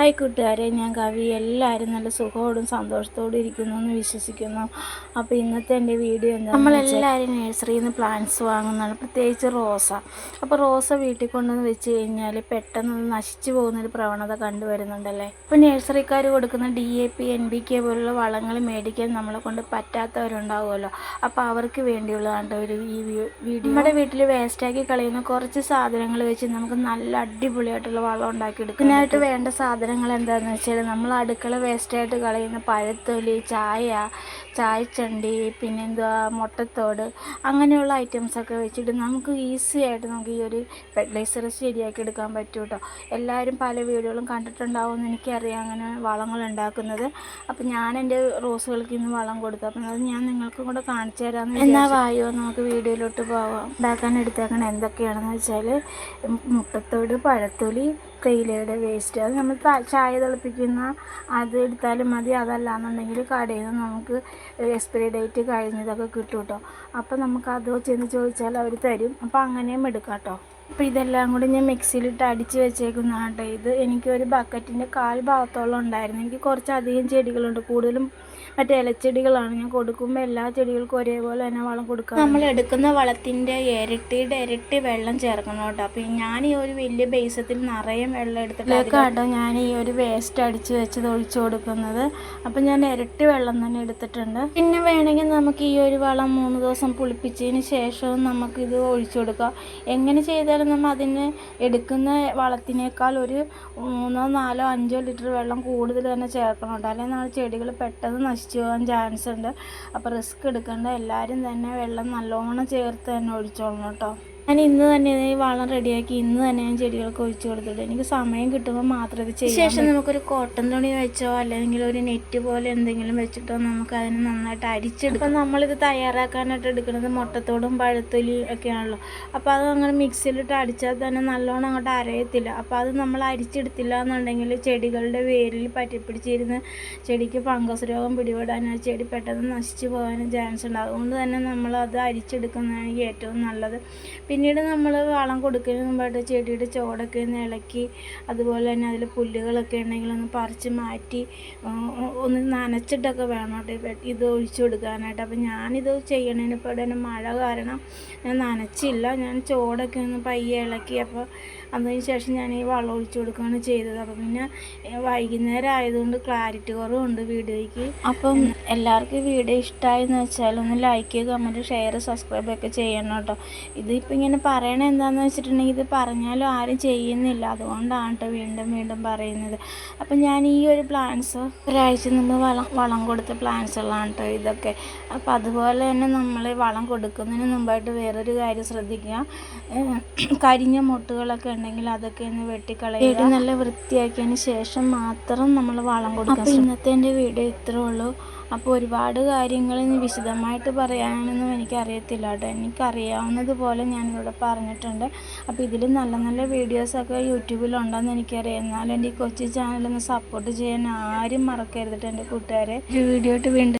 Hi കൂട്ടുകാരെ ഞാൻ കവി. എല്ലാവരും നല്ല സുഖത്തോടും സന്തോഷത്തോടും ഇരിക്കുന്നു എന്ന് വിശ്വസിക്കുന്നു. അപ്പോൾ ഇന്നത്തെ എന്റെ വീഡിയോ എന്താ നമ്മളെല്ലാവരും നഴ്സറിയിൽ നിന്ന് പ്ലാന്റ്സ് വാങ്ങുന്നതാണ്. പ്രത്യേകിച്ച് റോസ. അപ്പോൾ റോസ വീട്ടിൽ കൊണ്ടുവന്ന് വെച്ച് കഴിഞ്ഞാൽ പെട്ടെന്ന് നശിച്ചു പോകുന്നൊരു പ്രവണത കണ്ടുവരുന്നുണ്ടല്ലേ? ഇപ്പോൾ നഴ്സറിക്കാർ കൊടുക്കുന്ന D A P N B K പോലുള്ള വളങ്ങൾ മേടിക്കാൻ നമ്മളെ കൊണ്ട് പറ്റാത്തവരുണ്ടാവുമല്ലോ. അപ്പോൾ അവർക്ക് വേണ്ടിയുള്ളതാണ് ഒരു ഈ വീഡിയോ. നമ്മുടെ വീട്ടിൽ വേസ്റ്റാക്കി കളയുന്ന കുറച്ച് സാധനങ്ങൾ വെച്ച് നമുക്ക് നല്ല അടിപൊളിയായിട്ടുള്ള വളം ഉണ്ടാക്കിയെടുക്കും ഇതിനായിട്ട് വേണ്ട സാധനങ്ങൾ എന്താണെന്ന് വെച്ചാൽ നമ്മൾ അടുക്കള വേസ്റ്റായിട്ട് കളയുന്ന പഴത്തൊലി ചായ ചായച്ചണ്ടി പിന്നെ എന്തുവാ മുട്ടത്തോട് അങ്ങനെയുള്ള ഐറ്റംസൊക്കെ വെച്ചിട്ട് നമുക്ക് ഈസി ആയിട്ട് നമുക്ക് ഈ ഒരു ഫെർട്ടിലൈസർ ശരിയാക്കി എടുക്കാൻ പറ്റും കേട്ടോ എല്ലാവരും പല വീഡിയോകളും കണ്ടിട്ടുണ്ടാവുമെന്ന് എനിക്കറിയാം. അങ്ങനെ വളങ്ങൾ ഉണ്ടാക്കുന്നത്. അപ്പം ഞാൻ എന്റെ റോസുകൾക്ക് ഇന്ന് വളം കൊടുത്തു. അപ്പം അത് ഞാൻ നിങ്ങൾക്കും കൂടെ കാണിച്ചു തരാമെന്ന് എന്നാ വായോ? നമുക്ക് വീഡിയോയിലോട്ട് പോവാം. ഉണ്ടാക്കാൻ എടുത്തേക്കണം എന്തൊക്കെയാണെന്ന് വെച്ചാൽ മുട്ടത്തോട് പഴത്തൊലി തേയിലയുടെ വേസ്റ്റ് അത് നമ്മൾ ചായ തിളപ്പിക്കുന്ന അത് എടുത്താലും മതി. അതല്ലാന്നുണ്ടെങ്കിൽ കടയിൽ നിന്ന് നമുക്ക് എക്സ്പയറി ഡേറ്റ് കഴിഞ്ഞതൊക്കെ കിട്ടും കേട്ടോ അപ്പോൾ നമുക്ക് അത് ചെന്ന് ചോദിച്ചാൽ അവർ തരും. അപ്പോൾ അങ്ങനെയും എടുക്കാം കേട്ടോ. അപ്പോൾ ഇതെല്ലാം കൂടി ഞാൻ മിക്സിയിലിട്ട് അടിച്ച് വെച്ചേക്കുന്നതാണ് കേട്ടോ ഇത്. എനിക്കൊരു ബക്കറ്റിന്റെ കാൽ ഭാഗത്തോളം ഉണ്ടായിരുന്നു. എനിക്ക് കുറച്ചധികം ചെടികളുണ്ട്. കൂടുതലും മറ്റേ ഇലച്ചെടികളാണ്. ഞാൻ കൊടുക്കുമ്പോൾ എല്ലാ ചെടികൾക്കും ഒരേപോലെ തന്നെ വളം കൊടുക്കുക നമ്മൾ എടുക്കുന്ന വളത്തിന്റെ ഇരട്ടിയുടെ ഇരട്ടി വെള്ളം ചേർക്കണം കേട്ടോ. അപ്പോൾ ഞാൻ ഈ ഒരു വലിയ ബേസത്തിൽ നിറയെ വെള്ളം എടുത്തിട്ട് കേട്ടോ ഞാൻ ഈ ഒരു വേസ്റ്റ് അടിച്ച് വെച്ചത് ഒഴിച്ചു കൊടുക്കുന്നത്. അപ്പോൾ ഞാൻ ഇരട്ടി വെള്ളം തന്നെ എടുത്തിട്ടുണ്ട്. പിന്നെ വേണമെങ്കിൽ നമുക്ക് ഈ ഒരു വളം മൂന്ന് ദിവസം പുളിപ്പിച്ചതിന് ശേഷവും നമുക്കിത് ഒഴിച്ചു കൊടുക്കാം. എങ്ങനെ ചെയ്താലും നമ്മൾ അതിന് എടുക്കുന്ന വളത്തിനേക്കാൾ ഒരു മൂന്നോ നാലോ അഞ്ചോ ലിറ്റർ വെള്ളം കൂടുതൽ തന്നെ ചേർക്കണം കേട്ടോ. അല്ലെങ്കിൽ നമ്മൾ ചെടികൾ പെട്ടെന്ന് നശിച്ചു പോകാൻ ചാൻസ് ഉണ്ട്. അപ്പോൾ റിസ്ക് എടുക്കേണ്ട. എല്ലാവരും തന്നെ വെള്ളം നല്ലോണം ചേർത്ത് തന്നെ ഒഴിച്ചോളണം കേട്ടോ. ഞാൻ ഇന്ന് തന്നെ ഈ വളം റെഡിയാക്കി ഇന്ന് തന്നെ ഞാൻ ചെടികൾക്ക് ഒഴിച്ചു കൊടുത്തിട്ട് എനിക്ക് സമയം കിട്ടുമ്പോൾ മാത്രം ഇത് ചെയ്യാം ശേഷം നമുക്കൊരു കോട്ടൺ തുണി വെച്ചോ അല്ലെങ്കിൽ ഒരു നെറ്റ് പോലെ എന്തെങ്കിലും വെച്ചിട്ടോ നമുക്ക് അതിനെ നന്നായിട്ട് അരിച്ചെടുക്കാം. നമ്മളിത് തയ്യാറാക്കാനായിട്ട് എടുക്കുന്നത് മുട്ടത്തോടും പഴത്തൊലിയും ഒക്കെയാണല്ലോ. അപ്പോൾ അത് അങ്ങനെ മിക്സിയിലിട്ട് അടിച്ചാൽ തന്നെ നല്ലോണം അങ്ങോട്ട് അരയത്തില്ല. അപ്പോൾ അത് നമ്മൾ അരിച്ചെടുത്തില്ല എന്നുണ്ടെങ്കിൽ ചെടികളുടെ വേരിൽ പറ്റിപ്പിടിച്ചിരുന്ന് ചെടിക്ക് ഫംഗസ് രോഗം പിടിപെടാനും ചെടി പെട്ടെന്ന് നശിച്ചു പോകാനും ചാൻസ് ഉണ്ട്. അതുകൊണ്ട് തന്നെ നമ്മൾ അത് അരിച്ചെടുക്കുന്നതാണ് ഏറ്റവും നല്ലത്. പിന്നീട് നമ്മൾ വളം കൊടുക്കുന്നതിന് മുമ്പായിട്ട് ചെടിയുടെ ചോടൊക്കെ ഒന്ന് ഇളക്കി അതുപോലെ തന്നെ അതിൽ പുല്ലുകളൊക്കെ ഉണ്ടെങ്കിൽ ഒന്ന് പറിച്ച് മാറ്റി ഒന്ന് നനച്ചിട്ടൊക്കെ വേണം കേട്ടോ ഇത് ഒഴിച്ചു കൊടുക്കാനായിട്ട്. അപ്പം ഞാനിത് ചെയ്യണതിന് ഇപ്പോൾ തന്നെ മഴ കാരണം ഞാൻ നനച്ചില്ല. ഞാൻ ചോടൊക്കെ ഒന്ന് പയ്യെ ഇളക്കി അപ്പോൾ അതിന് ശേഷം ഞാൻ ഈ വളം ഒഴിച്ചു കൊടുക്കുകയാണ് ചെയ്തത്. അപ്പം പിന്നെ വൈകുന്നേരം ആയതുകൊണ്ട് ക്ലാരിറ്റി കുറവുണ്ട് വീഡിയോയ്ക്ക്. അപ്പം എല്ലാവർക്കും വീഡിയോ ഇഷ്ടമായി എന്ന് വെച്ചാൽ ഒന്ന് ലൈക്ക് കമന്റ് ഷെയർ സബ്സ്ക്രൈബ് ഒക്കെ ചെയ്യണം കേട്ടോ. ഇതിപ്പോൾ ഇങ്ങനെ പറയണത് എന്താണെന്ന് വെച്ചിട്ടുണ്ടെങ്കിൽ ഇത് പറഞ്ഞാലും ആരും ചെയ്യുന്നില്ല. അതുകൊണ്ടാണ് കേട്ടോ വീണ്ടും വീണ്ടും പറയുന്നത്. അപ്പം ഞാൻ ഈ ഒരു പ്ലാന്റ്സ് ഒരാഴ്ച മുമ്പ് വളം വളം കൊടുത്ത പ്ലാന്റ്സുകളാണ് കേട്ടോ ഇതൊക്കെ. അപ്പോൾ അതുപോലെ തന്നെ നമ്മൾ വളം കൊടുക്കുന്നതിന് മുമ്പായിട്ട് വേറൊരു കാര്യം ശ്രദ്ധിക്കുക. കരിഞ്ഞ മുട്ടുകളൊക്കെ ഉണ്ടെങ്കിൽ അതൊക്കെ ഒന്ന് വെട്ടിക്കളയുക. നല്ല വൃത്തിയാക്കിയതിന് ശേഷം മാത്രം നമ്മൾ വളം കൊടുക്കുക അപ്പോൾ ഇന്നത്തെ എന്റെ വീഡിയോ ഇത്രേ ഉള്ളൂ. അപ്പോൾ ഒരുപാട് കാര്യങ്ങൾ ഇനി വിശദമായിട്ട് പറയാനൊന്നും എനിക്കറിയത്തില്ല കേട്ടോ എനിക്കറിയാവുന്നതുപോലെ ഞാനിവിടെ പറഞ്ഞിട്ടുണ്ട്. അപ്പോൾ ഇതിൽ നല്ല നല്ല വീഡിയോസൊക്കെ യൂട്യൂബിലുണ്ടെന്ന് എനിക്കറിയാം. എന്നാലും എന്റെ ഈ കൊച്ചു ചാനലൊന്ന് സപ്പോർട്ട് ചെയ്യാൻ ആരും മറക്കരുതിട്ട് എന്റെ കൂട്ടുകാരെ. വീഡിയോ ആയിട്ട് വീണ്ടും